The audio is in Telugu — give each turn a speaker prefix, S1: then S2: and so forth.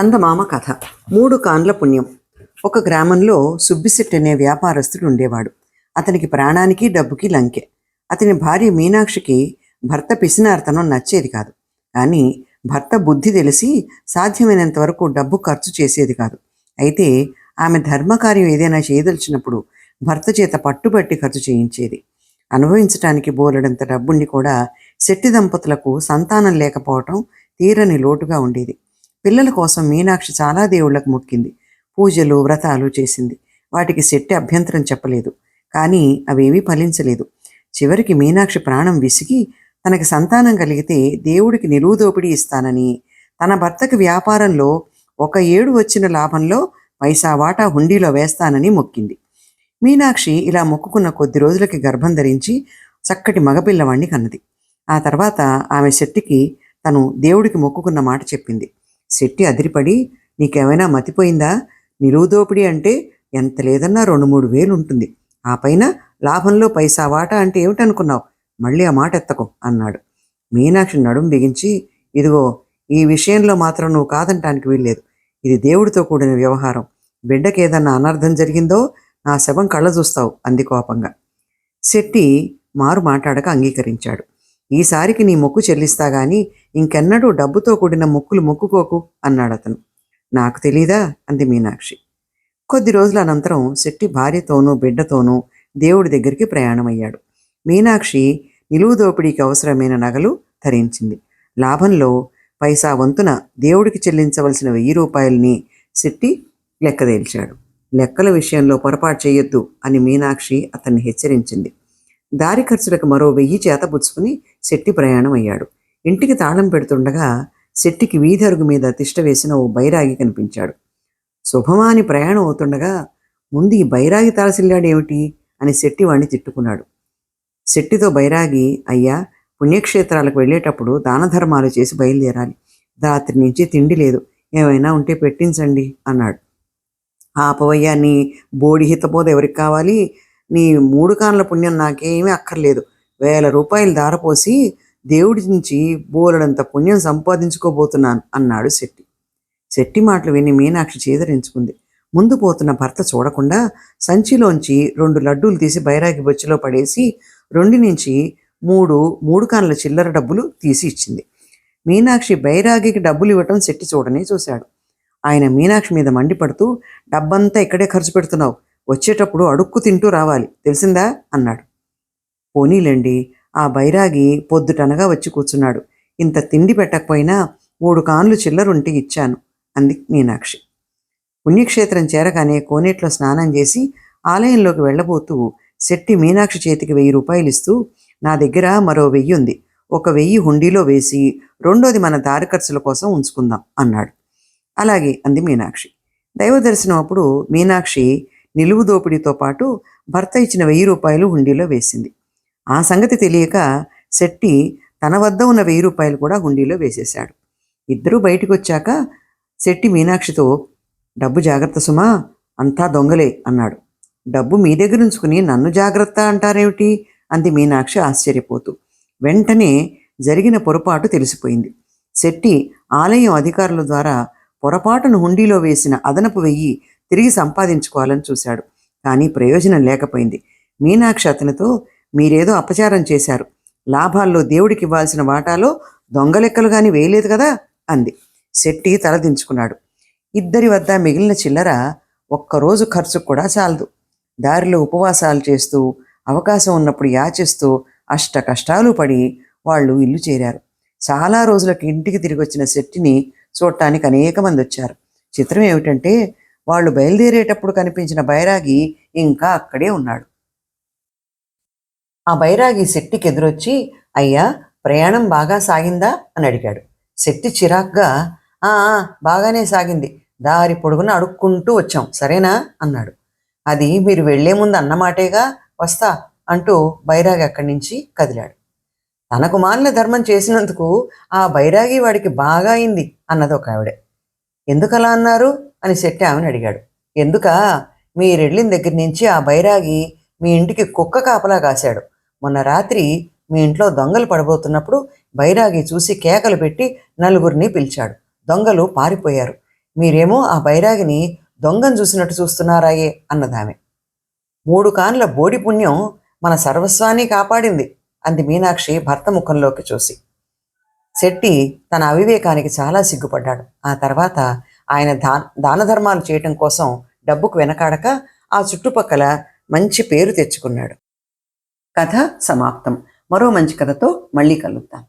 S1: చందమామ కథ. మూడు కాన్ల పుణ్యం. ఒక గ్రామంలో సుబ్బిశెట్టి అనే వ్యాపారస్తుడు ఉండేవాడు. అతనికి ప్రాణానికి డబ్బుకి లంకె. అతని భార్య మీనాక్షికి భర్త పిసినార్తనం నచ్చేది కాదు. కానీ భర్త బుద్ధి తెలిసి సాధ్యమైనంత వరకు డబ్బు ఖర్చు చేసేది కాదు. అయితే ఆమె ధర్మకార్యం ఏదైనా చేయదలిచినప్పుడు భర్త చేత పట్టుబట్టి ఖర్చు చేయించేది. అనుభవించటానికి బోలెడంత డబ్బుండి కూడా శెట్టి దంపతులకు సంతానం లేకపోవటం తీరని లోటుగా ఉండేది. పిల్లల కోసం మీనాక్షి చాలా దేవుళ్ళకు మొక్కింది. పూజలు వ్రతాలు చేసింది. వాటికి శెట్టి అభ్యంతరం చెప్పలేదు. కానీ అవేమీ ఫలించలేదు. చివరికి మీనాక్షి ప్రాణం విసిగి తనకి సంతానం కలిగితే దేవుడికి నిలువు దోపిడీ ఇస్తానని తన భర్తకి వ్యాపారంలో ఒక ఏడు వచ్చిన లాభంలో పైసా వాటా హుండీలో వేస్తానని మొక్కింది. మీనాక్షి ఇలా మొక్కుకున్న కొద్ది రోజులకి గర్భం ధరించి చక్కటి మగపిల్లవాణ్ణి కన్నది. ఆ తర్వాత ఆమె శెట్టికి తను దేవుడికి మొక్కుకున్న మాట చెప్పింది. శెట్టి అదిరిపడి నీకేమైనా మతిపోయిందా? నిలువు దోపిడీ అంటే ఎంత లేదన్నా రెండు మూడు వేలు ఉంటుంది. ఆ పైన లాభంలో పైసా వాటా అంటే ఏమిటనుకున్నావు? మళ్ళీ ఆ మాట ఎత్తకు అన్నాడు. మీనాక్షి నడుం బిగించి ఇదిగో ఈ విషయంలో మాత్రం నువ్వు కాదంటానికి వీల్లేదు. ఇది దేవుడితో కూడిన వ్యవహారం. బిడ్డకి ఏదన్నా అనర్థం జరిగిందో నా శవం కళ్ళ చూస్తావు అంది కోపంగా. శెట్టి మారు మాట్లాడక అంగీకరించాడు. ఈసారికి నీ మొక్కు చెల్లిస్తా గాని ఇంకెన్నడూ డబ్బుతో కూడిన మొక్కులు మొక్కుకోకు అన్నాడు అతను నాకు తెలీదా? అంది మీనాక్షి. కొద్ది రోజుల అనంతరం శెట్టి భార్యతోనూ బిడ్డతోనూ దేవుడి దగ్గరికి ప్రయాణమయ్యాడు. మీనాక్షి నిలువు దోపిడీకి అవసరమైన నగలు ధరించింది. లాభంలో పైసా వంతున దేవుడికి చెల్లించవలసిన వెయ్యి రూపాయలని శెట్టి లెక్కదేల్చాడు. లెక్కల విషయంలో పొరపాటు చేయొద్దు అని మీనాక్షి అతన్ని హెచ్చరించింది. దారి ఖర్చులకు మరో వెయ్యి చేతపుచ్చుకుని శెట్టి ప్రయాణం అయ్యాడు. ఇంటికి తాళం పెడుతుండగా శెట్టికి వీధరుగు మీద తిష్ట వేసిన ఓ బైరాగి కనిపించాడు. శుభమాని ప్రయాణం అవుతుండగా ముందు ఈ బైరాగి తారసిల్లాడేమిటి అని శెట్టి వాణ్ణి తిట్టుకున్నాడు. శెట్టితో బైరాగి అయ్యా పుణ్యక్షేత్రాలకు వెళ్ళేటప్పుడు దాన ధర్మాలు చేసి బయలుదేరాలి. రాత్రి నుంచి తిండి లేదు. ఏమైనా ఉంటే పెట్టించండి అన్నాడు. ఆపవయ్యా నీ బోడి హితబోధ ఎవరికి కావాలి? నీ మూడు కాన్ల పుణ్యం నాకేమీ అక్కర్లేదు. వేల రూపాయలు దారపోసి దేవుడి నుంచి బోలెడంత పుణ్యం సంపాదించుకోబోతున్నాను అన్నాడు శెట్టి. శెట్టి మాటలు విని మీనాక్షి చేదరించుకుంది. ముందు పోతున్న భర్త చూడకుండా సంచిలోంచి రెండు లడ్డూలు తీసి బైరాగి బొచ్చులో పడేసి రెండు నుంచి మూడు మూడు కాన్ల చిల్లర డబ్బులు తీసి ఇచ్చింది. మీనాక్షి బైరాగికి డబ్బులు ఇవ్వటం శెట్టి చూడనే చూశాడు. ఆయన మీనాక్షి మీద మండిపడుతూ డబ్బంతా ఇక్కడే ఖర్చు పెడుతున్నావు. వచ్చేటప్పుడు అడుక్కు తింటూ రావాలి. తెలిసిందా? అన్నాడు. పోనీలేండి. ఆ బైరాగి పొద్దుటనగా వచ్చి కూర్చున్నాడు. ఇంత తిండి పెట్టకపోయినా మూడు కాన్లు చిల్లరుంటి ఇచ్చాను అంది మీనాక్షి. పుణ్యక్షేత్రం చేరగానే కోనేట్లో స్నానం చేసి ఆలయంలోకి వెళ్ళబోతూ శెట్టి మీనాక్షి చేతికి వెయ్యి రూపాయలు ఇస్తూ నా దగ్గర మరో వెయ్యి ఉంది. ఒక వెయ్యి హుండీలో వేసి రెండోది మన దారి ఖర్చుల కోసం ఉంచుకుందాం అన్నాడు. అలాగే అంది మీనాక్షి. దైవ దర్శనం అప్పుడు మీనాక్షి నిలువు దోపిడీతో పాటు భర్త ఇచ్చిన వెయ్యి రూపాయలు హుండీలో వేసింది. ఆ సంగతి తెలియక శెట్టి తన వద్ద ఉన్న వెయ్యి రూపాయలు కూడా హుండీలో వేసేశాడు. ఇద్దరూ బయటికి వచ్చాక శెట్టి మీనాక్షితో డబ్బు జాగ్రత్త సుమా అంతా దొంగలే అన్నాడు. డబ్బు మీ దగ్గర ఉంచుకుని నన్ను జాగ్రత్త అంటారేమిటి? అంది మీనాక్షి ఆశ్చర్యపోతూ. వెంటనే జరిగిన పొరపాటు తెలిసిపోయింది. శెట్టి ఆలయం అధికారుల ద్వారా పొరపాటును హుండీలో వేసిన అదనపు వెయ్యి తిరిగి సంపాదించుకోవాలని చూశాడు. కానీ ప్రయోజనం లేకపోయింది. మీనాక్షి అతనితో మీరేదో అపచారం చేశారు. లాభాల్లో దేవుడికి ఇవ్వాల్సిన వాటాలో దొంగ కానీ వేయలేదు కదా? అంది. శెట్టి తలదించుకున్నాడు ఇద్దరి వద్ద మిగిలిన చిల్లర ఒక్కరోజు ఖర్చు కూడా చాలదు. దారిలో ఉపవాసాలు చేస్తూ అవకాశం ఉన్నప్పుడు యాచిస్తూ అష్ట కష్టాలు పడి వాళ్ళు ఇల్లు చేరారు. చాలా రోజులకి ఇంటికి తిరిగి వచ్చిన శెట్టిని చూడటానికి అనేక మంది వచ్చారు. చిత్రం ఏమిటంటే వాళ్ళు బయలుదేరేటప్పుడు కనిపించిన బైరాగి ఇంకా అక్కడే ఉన్నాడు. ఆ బైరాగి శెట్టికి ఎదురొచ్చి అయ్యా ప్రయాణం బాగా సాగిందా? అని అడిగాడు. శెట్టి చిరాగ్గా "ఆ, ఆ, బాగానే సాగింది. దారి పొడుగున అడుక్కుంటూ వచ్చాం. సరేనా? అన్నాడు. అది మీరు వెళ్ళే ముందు అన్నమాటేగా వస్తా అంటూ బైరాగి అక్కడి నుంచి కదిలాడు. తనకు మాలిన ధర్మం చేసినందుకు ఆ బైరాగి వాడికి బాగా అయింది. అన్నది ఒక ఆవిడ అలా అన్నారు? అని శెట్టి ఆమెను అడిగాడు. ఎందుక? మీరెళ్ళిన దగ్గర నుంచి ఆ బైరాగి మీ ఇంటికి కుక్క కాపలా కాశాడు. మొన్న రాత్రి మీ ఇంట్లో దొంగలు పడబోతున్నప్పుడు బైరాగి చూసి కేకలు పెట్టి నలుగురిని పిలిచాడు. దొంగలు పారిపోయారు. మీరేమో ఆ బైరాగిని దొంగను చూసినట్టు చూస్తున్నారాయే అన్నదామె. మూడు కాన్ల బోడి పుణ్యం మన సర్వస్వాన్ని కాపాడింది అంది మీనాక్షి భర్త ముఖంలోకి చూసి. శెట్టి తన అవివేకానికి చాలా సిగ్గుపడ్డాడు. ఆ తర్వాత ఆయన దా దాన ధర్మాలు చేయటం కోసం డబ్బుకు వెనకాడక ఆ చుట్టుపక్కల మంచి పేరు తెచ్చుకున్నాడు. కథ సమాప్తం. మరో మంచి కథతో మళ్ళీ కలుద్దాం.